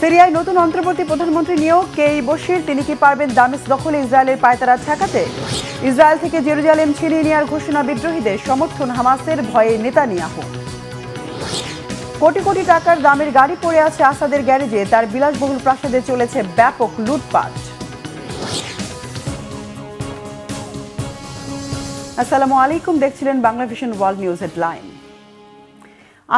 সিরিয়ায় নতুন অন্তর্বর্তী প্রধানমন্ত্রী নিয়োগ কেই বশির তিনি কি পারবেন দামেস্ক দখলে ইসরায়েলের পায়তারা ঠেকাতে? ইসরায়েল থেকে জেরুজালেম ছিনিয়ে নেওয়ার ঘোষণা বিদ্রোহীদের, সমর্থন হামাসের ভয়ে নেতানিয়াহু। কোটি কোটি টাকার দামের গাড়ি পড়ে আছে আসাদের গ্যারেজে, তার বিলাসবহুল প্রাসাদে চলেছে ব্যাপক লুটপাট। আসসালামু আলাইকুম, দেখছিলেন Bangla vision world news headline.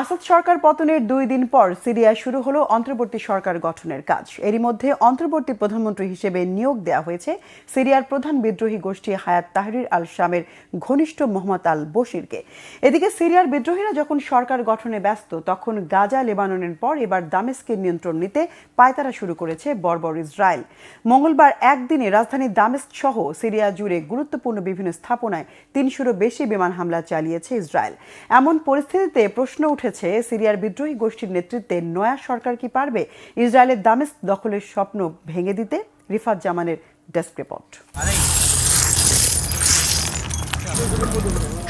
Assad সরকার পতনের দুই দিন পর সিরিয়ায় শুরু হলো অন্তর্বর্তী সরকার গঠনের কাজ। এরই মধ্যে অন্তর্বর্তী প্রধানমন্ত্রী হিসেবে নিয়োগ দেওয়া হয়েছে সিরিয়ার প্রধান বিদ্রোহী গোষ্ঠী হায়াত তাহরির আল শামের ঘনিষ্ঠ মোহাম্মদ আল বশিরকে। এদিকে সিরিয়ার বিদ্রোহীরা যখন সরকার গঠনে ব্যস্ত, তখন গাজা, লেবাননের পর এবার দামেস্কের নিয়ন্ত্রণ নিতে পায়তারা শুরু করেছে বর্বর ইসরায়েল। মঙ্গলবার একদিনে রাজধানী দামেস্ক সহ সিরিয়া জুড়ে গুরুত্বপূর্ণ বিভিন্ন স্থাপনায় তিনশোরও বেশি বিমান হামলা চালিয়েছে ইসরায়েল। এমন পরিস্থিতিতে প্রশ্ন উঠেছে সিরিয়ার বিদ্রোহী গোষ্ঠীর নেতৃত্বে নয়া সরকার কি পারবে? ইসরায়েলের দামেস্ক দখলের স্বপ্ন ভেঙে দিতে রিফাত জামানের ডেস্ক রিপোর্ট।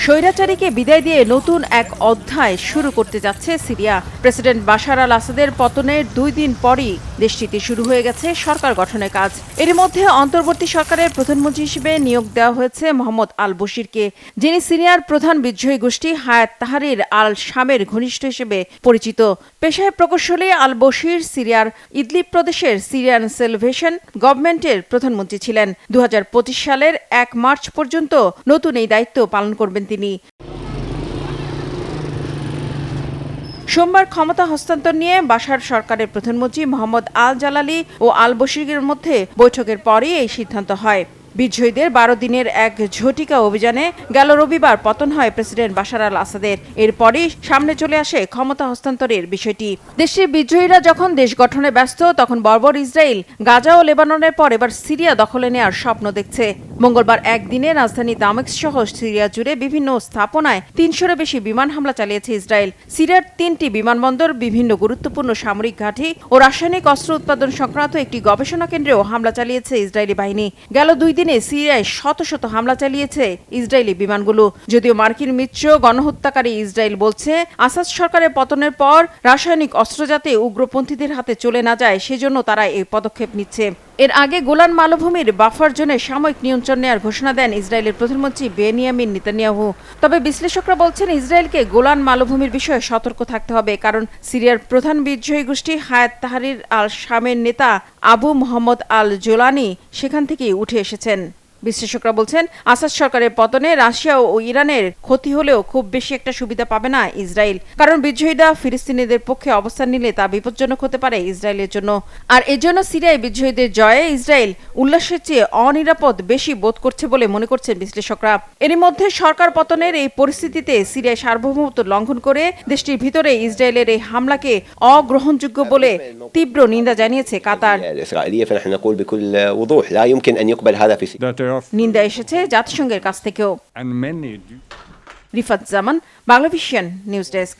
স্বৈরাচারীকে বিদায় দিয়ে নতুন এক অধ্যায় শুরু করতে যাচ্ছে সিরিয়া। প্রেসিডেন্ট বাশার আল আসাদের পতনের দুই দিন পরই দেশটিতে শুরু হয়ে গেছে সরকার গঠনের কাজ। এর মধ্যে অন্তর্বর্তী সরকারের প্রধানমন্ত্রী হিসেবে নিয়োগ দেওয়া হয়েছে মোহাম্মদ আল বশিরকে যিনি সিরিয়ার প্রধান বিদ্রোহী গোষ্ঠী হায়াত তাহারির আল শামের ঘনিষ্ঠ হিসেবে পরিচিত। পেশায় প্রকৌশলী আল বশির সিরিয়ার ইদলিব প্রদেশের সিরিয়ান সেলভেশন গভর্নমেন্টের প্রধানমন্ত্রী ছিলেন। দু হাজার পঁচিশ সালের এক মার্চ পর্যন্ত নতুন এই দায়িত্ব পালন করবেন তিনি। সোমবার ক্ষমতা হস্তান্তর নিয়ে বাসার সরকারের প্রধানমন্ত্রী মোহাম্মদ আল জালালি ও আল বশিরের মধ্যে বৈঠকের পরই এই সিদ্ধান্ত হয়। বিজয়ীদের বারো দিনের এক ঝটিকা অভিযানে গেল রবিবার পতন হয় প্রেসিডেন্ট বাশার আল আসাদের। এরপরই সামনে চলে আসে ক্ষমতা হস্তান্তরের বিষয়টি। দেশটির বিদ্রোহীরা যখন দেশ গঠনে ব্যস্ত, তখন বর্বর ইসরায়েল, গাজা ও লেবাননের পর এবার সিরিয়া দখলে নেওয়ার স্বপ্ন দেখছে। মঙ্গলবার একদিনে রাজধানী দামেস্ক সহ সিরিয়া জুড়ে বিভিন্ন স্থাপনায় তিনশোরও বেশি বিমান হামলা চালিয়েছে ইসরায়েল। সিরিয়ার তিনটি বিমানবন্দর, বিভিন্ন গুরুত্বপূর্ণ সামরিক ঘাঁটি ও রাসায়নিক অস্ত্র উৎপাদন সংক্রান্ত একটি গবেষণা কেন্দ্রেও হামলা চালিয়েছে ইসরায়েলি বাহিনী। গেল দুই সিরিয়ায় শত শত হামলা চালিয়েছে ইসরায়েলি বিমানগুলো। যদিও মার্কিন মিত্র গণহত্যাকারী ইসরায়েল বলছে, আসাদ সরকারের পতনের পর রাসায়নিক অস্ত্র যাতে উগ্রপন্থীদের হাতে চলে না যায়, সেজন্য তারা এই পদক্ষেপ নিচ্ছে। এর আগে গোলান মালভূমির বাফার জোনে সাময়িক নিয়ন্ত্রণ নেওয়ার ঘোষণা দেন ইসরায়েলের প্রধানমন্ত্রী বেনিয়ামিন নেতানিয়াহু। তবে বিশ্লেষকরা বলছেন ইসরায়েলকে গোলান মালভূমির বিষয়ে সতর্ক থাকতে হবে, কারণ সিরিয়ার প্রধান বিদ্রোহী গোষ্ঠী হায়াত তাহারির আল শামের নেতা আবু মোহাম্মদ আল জোলানি সেখান থেকেই উঠে এসেছেন। বিশ্লেষকরা বলছেন, আসাদ সরকারের পতনে রাশিয়া ও ইরানের ক্ষতি হলেও খুব বেশি একটা সুবিধা পাবে না ইসরায়েল। কারণ বিদ্রোহীরা ফিলিস্তিনিদের পক্ষে অবস্থান নিলে তা বিপজ্জনক হতে পারে ইসরায়েলের জন্য। আর এজন্য সিরিয়ায় বিদ্রোহীদের জয়ে ইসরায়েল উল্লাসের চেয়ে অনিরাপদ বেশি বোধ করছে বলে মনে করছেন বিশ্লেষকরা। এরই মধ্যে সরকার পতনের এই পরিস্থিতিতে সিরিয়ায় সার্বভৌমত্ব লঙ্ঘন করে দেশটির ভিতরে ইসরায়েলের এই হামলাকে অগ্রহণযোগ্য বলে তীব্র নিন্দা জানিয়েছে কাতার। নিন্দা এসেছে জাতিসংঘের কাছ থেকেও। Rifat Zaman বাংলাভিশিয়ান news desk.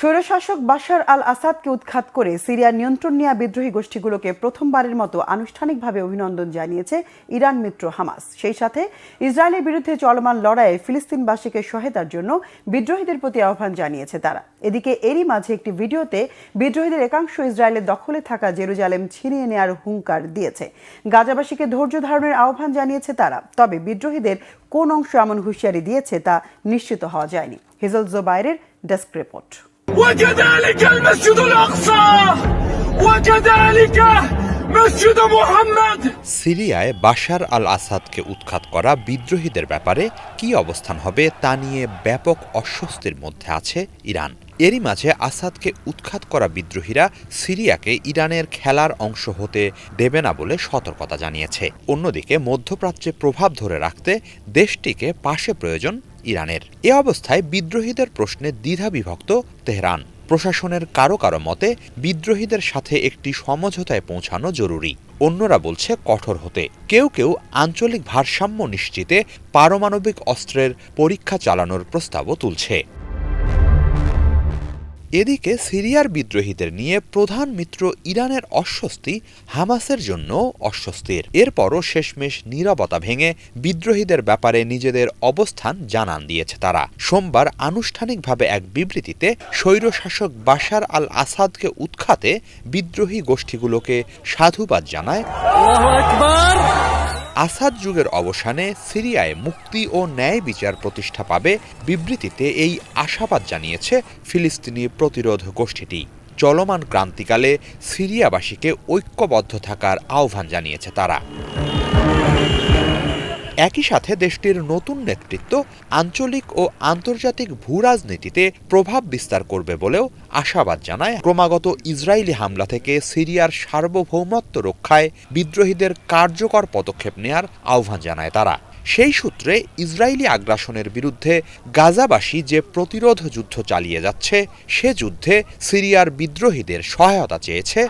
স্বৈরশাসক বাশার আল আসাদকে উৎখাত করে সিরিয়ার নিয়ন্ত্রণ নেওয়া বিদ্রোহী গোষ্ঠীগুলোকে প্রথমবারের মতো আনুষ্ঠানিকভাবে অভিনন্দন জানিয়েছে ইরান মিত্র হামাস। সেই সাথে ইসরায়েলের বিরুদ্ধে চলমান লড়াইয়ে ফিলিস্তিনবাসীকে সহায়তার জন্য বিদ্রোহীদের প্রতি আহ্বান জানিয়েছে তারা। এদিকে এরই মাঝে একটি ভিডিওতে বিদ্রোহীদের একাংশ ইসরায়েলের দখলে থাকা জেরুজালেম ছিনিয়ে নেওয়ার হুঙ্কার দিয়েছে। গাজাবাসীকে ধৈর্য ধারণের আহ্বান জানিয়েছে তারা। তবে বিদ্রোহীদের কোন অংশ এমন হুঁশিয়ারি দিয়েছে তা নিশ্চিত হওয়া যায়নি। হেজল জোবাইরের ডেস্ক রিপোর্ট। وكذلك المسجد الأقصى وكذلك مسجد محمد সিরিয়ায় বাশার আল আসাদকে উৎখাত করা বিদ্রোহীদের ব্যাপারে কি অবস্থান হবে তা নিয়ে ব্যাপক অস্বস্তির মধ্যে আছে ইরান এরই মাঝে আসাদকে উৎখাত করা বিদ্রোহীরা সিরিয়াকে ইরানের খেলার অংশ হতে দেবে না বলে সতর্কতা জানিয়েছে অন্যদিকে মধ্যপ্রাচ্যে প্রভাব ধরে রাখতে দেশটিকে পাশে প্রয়োজন ইরানের। এ অবস্থায় বিদ্রোহীদের প্রশ্নে দ্বিধা বিভক্ত তেহরান। প্রশাসনের কারও কারও মতে, বিদ্রোহীদের সাথে একটি সমঝোতায় পৌঁছানো জরুরি। অন্যরা বলছে, কঠোর হতে। কেউ কেউ আঞ্চলিক ভারসাম্য নিশ্চিতে পারমাণবিক অস্ত্রের পরীক্ষা চালানোর প্রস্তাবও তুলছে। এদিকে সিরিয়ার বিদ্রোহীদের নিয়ে প্রধান মিত্র ইরানের অস্বস্তি হামাসের জন্য অস্বস্তির। এরপরও শেষমেশ নীরবতা ভেঙে বিদ্রোহীদের ব্যাপারে নিজেদের অবস্থান জানান দিয়েছে তারা। সোমবার আনুষ্ঠানিকভাবে এক বিবৃতিতে স্বৈরশাসক বাশার আল আসাদকে উৎখাতে বিদ্রোহী গোষ্ঠীগুলোকে সাধুবাদ জানায় আসাদ যুগের অবসানে সিরিয়ায় মুক্তি ও ন্যায় বিচার প্রতিষ্ঠা পাবে বিবৃতিতে এই আশাবাদ জানিয়েছে ফিলিস্তিনি প্রতিরোধ গোষ্ঠীটি। চলমান ক্রান্তিকালে সিরিয়াবাসীকে ঐক্যবদ্ধ থাকার আহ্বান জানিয়েছে তারা। একই সাথে দেশটির নতুন নেতৃত্ব আঞ্চলিক ও আন্তর্জাতিক ভূরাজনীতিতে প্রভাব বিস্তার করবে বলেও আশাবাদ জানায় ক্রমাগত ইসরায়েলি হামলা থেকে সিরিয়ার সার্বভৌমত্ব রক্ষায় বিদ্রোহীদের কার্যকর পদক্ষেপ নেয়ার আহ্বান জানায় তারা। সেই সূত্রে ইসরায়েলি আগ্রাসনের বিরুদ্ধে গাজাবাসী যে প্রতিরোধ যুদ্ধ চালিয়ে যাচ্ছে, সে যুদ্ধে সিরিয়ার বিদ্রোহীদের সহায়তা চেয়েছে।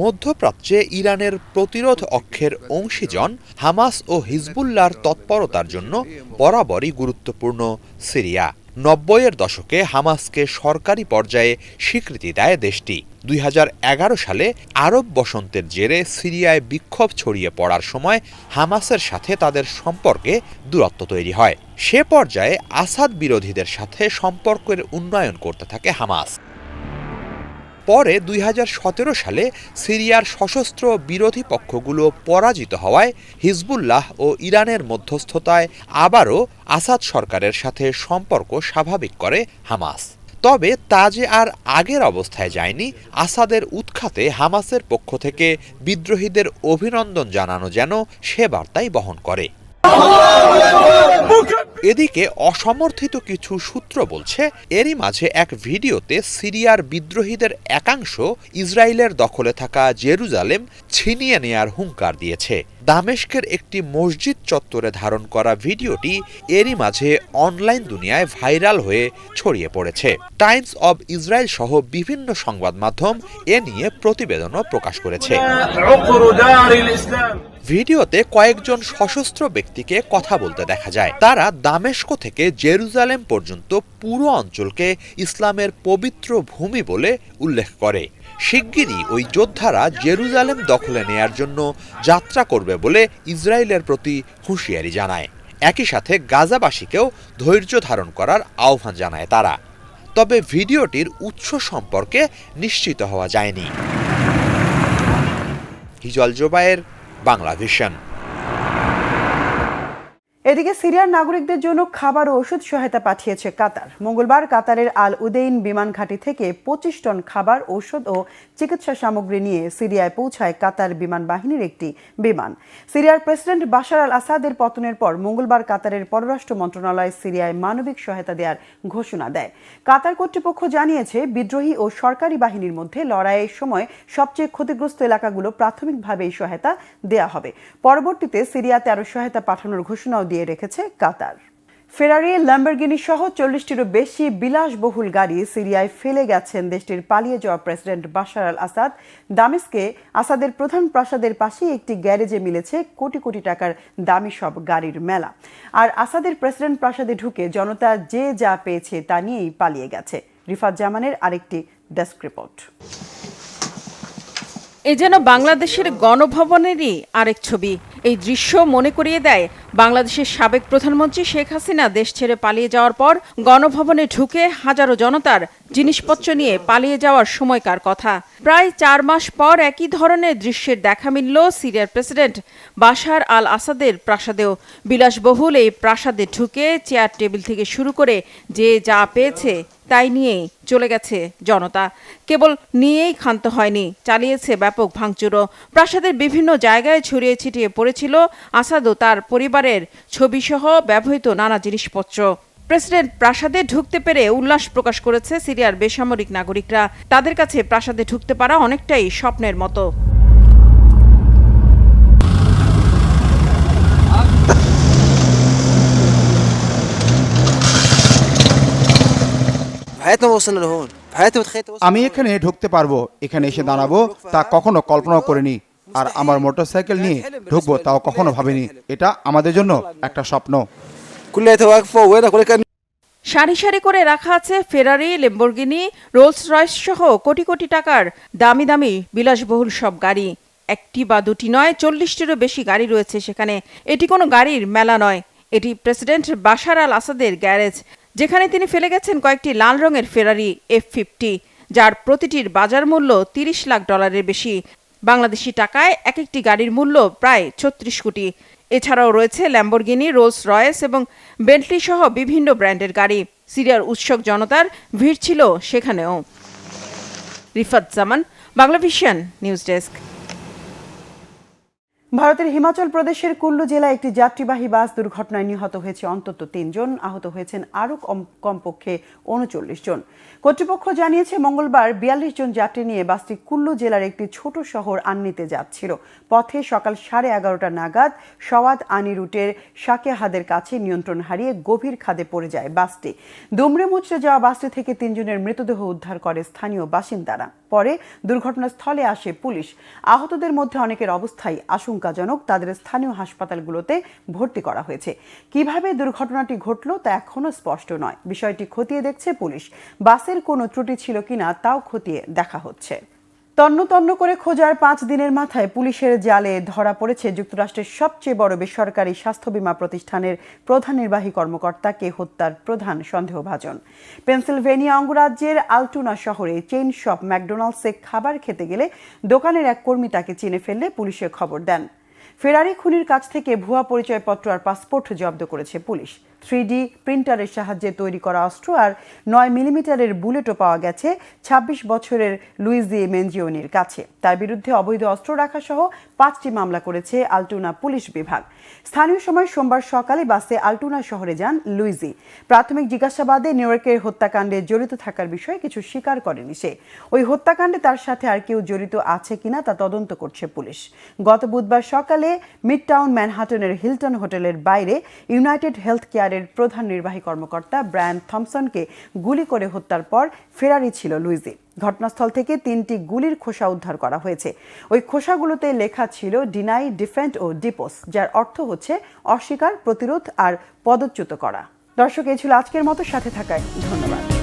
মধ্যপ্রাচ্যে ইরানের প্রতিরোধ অক্ষের অংশীজন হামাস ও হিজবুল্লাহর তৎপরতার জন্য বরাবরই গুরুত্বপূর্ণ সিরিয়া। নব্বইয়ের দশকে হামাসকে সরকারি পর্যায়ে স্বীকৃতি দেয় দেশটি। দুই হাজার এগারো সালে আরব বসন্তের জেরে সিরিয়ায় বিক্ষোভ ছড়িয়ে পড়ার সময় হামাসের সাথে তাদের সম্পর্কে দূরত্ব তৈরি হয়। সে পর্যায়ে আসাদ বিরোধীদের সাথে সম্পর্কের উন্নয়ন করতে থাকে হামাস। পরে দুই হাজার সতেরো সালে সিরিয়ার সশস্ত্র বিরোধী পক্ষগুলো পরাজিত হওয়ায় হিজবুল্লাহ ও ইরানের মধ্যস্থতায় আবারও আসাদ সরকারের সাথে সম্পর্ক স্বাভাবিক করে হামাস। তবে তা যে আর আগের অবস্থায় যায়নি, আসাদের উৎখাতে হামাসের পক্ষ থেকে বিদ্রোহীদের অভিনন্দন জানানো যেন সে বার্তাই বহন করে। এদিকে অসমর্থিত কিছু সূত্র বলছে, এরই মাঝে এক ভিডিওতে সিরিয়ার বিদ্রোহীদের একাংশ ইসরায়েলের দখলে থাকা জেরুজালেম ছিনিয়ে নেয়ার হুঙ্কার দিয়েছে। দামেস্কের একটি মসজিদ চত্বরে ধারণ করা ভিডিওটি এরই মাঝে অনলাইন দুনিয়ায় ভাইরাল হয়ে ছড়িয়ে পড়েছে। টাইমস অব ইসরায়েল সহ বিভিন্ন সংবাদ মাধ্যম এ নিয়ে প্রতিবেদনও প্রকাশ করেছে। ভিডিওতে কয়েকজন সশস্ত্র ব্যক্তিকে কথা বলতে দেখা যায়। তারা দামেস্ক থেকে জেরুজালেম পর্যন্ত পুরো অঞ্চলকে ইসলামের পবিত্র ভূমি বলে উল্লেখ করে। শিগগিরই ওই যোদ্ধারা জেরুজালেম দখলে নেয়ার জন্য যাত্রা করবে বলে ইসরায়েলের প্রতি হুঁশিয়ারি জানায়। একই সাথে গাজাবাসীকেও ধৈর্য ধারণ করার আহ্বান জানায় তারা। তবে ভিডিওটির উৎস সম্পর্কে নিশ্চিত হওয়া যায়নি। হিজল জোবায়ের বাংলা ভিশন এদিকে সিরিয়ার নাগরিকদের জন্য খাবার ও ওষুধ সহায়তা পাঠিয়েছে কাতার। মঙ্গলবার কাতারের আল উদেইন বিমান ঘাঁটি থেকে পঁচিশ টন খাবার, ঔষধ ও চিকিৎসা সামগ্রী নিয়ে সিরিয়ায় পৌঁছায় কাতার বিমান বাহিনীর একটি বিমান। সিরিয়ার প্রেসিডেন্ট বাশার আল আসাদের পতনের পর মঙ্গলবার কাতারের পররাষ্ট্র মন্ত্রণালয় সিরিয়ায় মানবিক সহায়তা দেওয়ার ঘোষণা দেয়। কাতার কর্তৃপক্ষ জানিয়েছে, বিদ্রোহী ও সরকারি বাহিনীর মধ্যে লড়াইয়ের সময় সবচেয়ে ক্ষতিগ্রস্ত এলাকাগুলো প্রাথমিকভাবে এই সহায়তা দেয়া হবে। পরবর্তীতে সিরিয়াতে আরও সহায়তা পাঠানোর ঘোষণাও দিয়ে রেখেছে কাতার। ফেরারি ল্যাম্বরগিনি সহ চল্লিশটিরও বেশি বিলাসবহুল গাড়ি সিরিয়ায় ফেলে গেছেন দেশটির পালিয়ে যাওয়া প্রেসিডেন্ট বাশার আল আসাদ। দামেস্কে আসাদের প্রধান প্রাসাদের পাশেই একটি গ্যারেজে মিলেছে কোটি কোটি টাকার দামি সব গাড়ির মেলা। আর আসাদের প্রেসিডেন্ট প্রাসাদে ঢুকে জনতা যে যা পেয়েছে তা নিয়েই পালিয়ে গেছে। রিফাত জামানের আরেকটি ডেস্ক রিপোর্ট। এ যেন বাংলাদেশের গণভবনেরই আরেক ছবি। এই দৃশ্য মনে করিয়ে দেয় বাংলাদেশের সাবেক প্রধানমন্ত্রী শেখ হাসিনা দেশ ছেড়ে পালিয়ে যাওয়ার পর গণভবনে ঢুকে হাজারো জনতার জিনিসপত্র নিয়ে পালিয়ে যাওয়ার সময়কার কথা। প্রায় চার মাস পর একই ধরনের দৃশ্যের দেখা মিলল সিরিয়ার প্রেসিডেন্ট বাশার আল আসাদের প্রাসাদেও। বিলাসবহুল এই প্রাসাদে ঢুকে চেয়ার টেবিল থেকে শুরু করে যে যা পেয়েছে তাই নিয়েই চলে গেছে জনতা। কেবল নিয়েই ক্ষান্ত হয়নি, চালিয়েছে ব্যাপক ভাঙচুরও প্রাসাদের বিভিন্ন জায়গায় ছড়িয়ে ছিটিয়ে পড়েছিল আসাদ ও তার পরিবারের ছবিসহ ব্যবহৃত নানা জিনিসপত্র। প্রেসিডেন্ট প্রাসাদে ঢুকতে পেরে উল্লাস প্রকাশ করেছে সিরিয়ার বেসামরিক নাগরিকরা। তাদের কাছে প্রাসাদে ঢুকতে পারা অনেকটাই স্বপ্নের মতো। আমি এখানে ঢুকতে পারব, এখানে এসে দাঁড়াবো, তা কখনো কল্পনাও করিনি। আর আমার মোটরসাইকেল নিয়ে ঢুকবো, তাও কখনো ভাবিনি। এটা আমাদের জন্য একটা স্বপ্ন। كلياتها واقفه وهنا كل كان সারি সারি করে রাখা আছে ফেরারি লেম্বরগিনি রোলস রয়েস সহ কোটি কোটি টাকার দামি দামি বিলাসবহুল সব গাড়ি একটি বা দুটি নয় চল্লিশটিরও বেশি গাড়ি রয়েছে সেখানে এটি কোনো গাড়ির মেলা নয় এটি প্রেসিডেন্ট বাশার আল আসাদের গ্যারেজ যেখানে তিনি ফেলে গেছেন কয়েকটি লাল রঙের ফেরারি এফ ফিফটি যার প্রতিটির বাজার মূল্য তিরিশ লাখ ডলারের বেশি বাংলাদেশি টাকায় এক একটি গাড়ির মূল্য প্রায় ছত্রিশ কোটি এছাড়াও রয়েছে ল্যাম্বরগিনি রোলস রয়েস এবং বেন্টলি সহ বিভিন্ন ব্র্যান্ডের গাড়ি। সিরিয়ার উৎসব জনতার ভিড় ছিল সেখানেও। Rifat Zaman, Banglavision, news desk. ভারতের হিমাচল প্রদেশের কুল্লু জেলায় একটি যাত্রীবাহী বাস দুর্ঘটনায় নিহত হয়েছে অন্তত তিনজন। আহত হয়েছেন আরও কম- কমপক্ষে উনচল্লিশ জন। কর্তৃপক্ষ জানিয়েছে, মঙ্গলবার বিয়াল্লিশ জন যাত্রী নিয়ে বাসটি কুল্লু জেলার একটি ছোট শহর আন্নিতে যাচ্ছিল। পথে সকাল সাড়ে এগারোটা নাগাদ সওয়াদ আনি রুটের শাকেহাদের কাছে নিয়ন্ত্রণ হারিয়ে গভীর খাদে পড়ে যায় বাসটি। দুমড়ে মুচড়ে যাওয়া বাসটি থেকে তিনজনের মৃতদেহ উদ্ধার করে স্থানীয় বাসিন্দারা। পরে দুর্ঘটনাস্থলে আসে পুলিশ। আহতদের মধ্যে অনেকের অবস্থাই আশঙ্কাজনক তাদের স্থানীয় হাসপাতালগুলোতে ভর্তি করা হয়েছে। কীভাবে দুর্ঘটনাটি ঘটল তা এখনও স্পষ্ট নয়। বিষয়টি খতিয়ে দেখছে পুলিশ। বাসের কোনো ত্রুটি ছিল কিনা তাও খতিয়ে দেখা হচ্ছে। তন্ন তন্ন করে খোঁজার পাঁচ দিনের মাথায় পুলিশের জালে ধরা পড়েছে যুক্তরাষ্ট্রের সবচেয়ে বড় বেসরকারি স্বাস্থ্য বীমা প্রতিষ্ঠানের প্রধান নির্বাহী কর্মকর্তাকে হত্যার প্রধান সন্দেহভাজন। পেনসিলভেনিয়া অঙ্গরাজ্যের আলটুনা শহরে চেইন শপ ম্যাকডোনাল্ডসে খাবার খেতে গেলে দোকানের এক কর্মী তাকে চিনে ফেললে পুলিশে খবর দেন। ফেরারি খুনির কাছ থেকে ভুয়া পরিচয়পত্র আর পাসপোর্ট জব্দ করেছে পুলিশ। থ্রি ডি প্রিন্টারের সাহায্যে তৈরি করা অস্ত্র আর নয় মিলিমিটারের বুলেটও পাওয়া গেছে ২৬ বছরের লুইজি মেনজিওনির কাছে। তার বিরুদ্ধে অবৈধ অস্ত্র রাখা সহ পাঁচটি মামলা করেছে আলটুনা পুলিশ বিভাগ। স্থানীয় সময় সোমবার সকালে বাসে আলটুনা শহরে যান লুইজি প্রাথমিক জিজ্ঞাসাবাদে নিউইয়র্কের হত্যাকাণ্ডে জড়িত থাকার বিষয়ে কিছু স্বীকার করেনি সে। ওই হত্যাকাণ্ডে তার সাথে আর কেউ জড়িত আছে কিনা তা তদন্ত করছে পুলিশ। গত বুধবার সকালে মিড টাউন ম্যানহাটনের হিলটন হোটেলের বাইরে ইউনাইটেড হেলথ কেয়ারের প্রধান নির্বাহী কর্মকর্তা ব্রায়ান থমসনকে গুলি করে হত্যার পর ফেরারি ছিল লুইজি। ঘটনাস্থল থেকে তিনটি গুলির খোসা উদ্ধার করা হয়েছে। ওই খোসাগুলোতে লেখা ছিল ডিনাই ডিফেন্ড ও ডিপোস যার অর্থ হচ্ছে অস্বীকার, প্রতিরোধ আর পদচ্যুত করা। দর্শক, এই ছিল আজকের মতো। সাথে থাকায় ধন্যবাদ।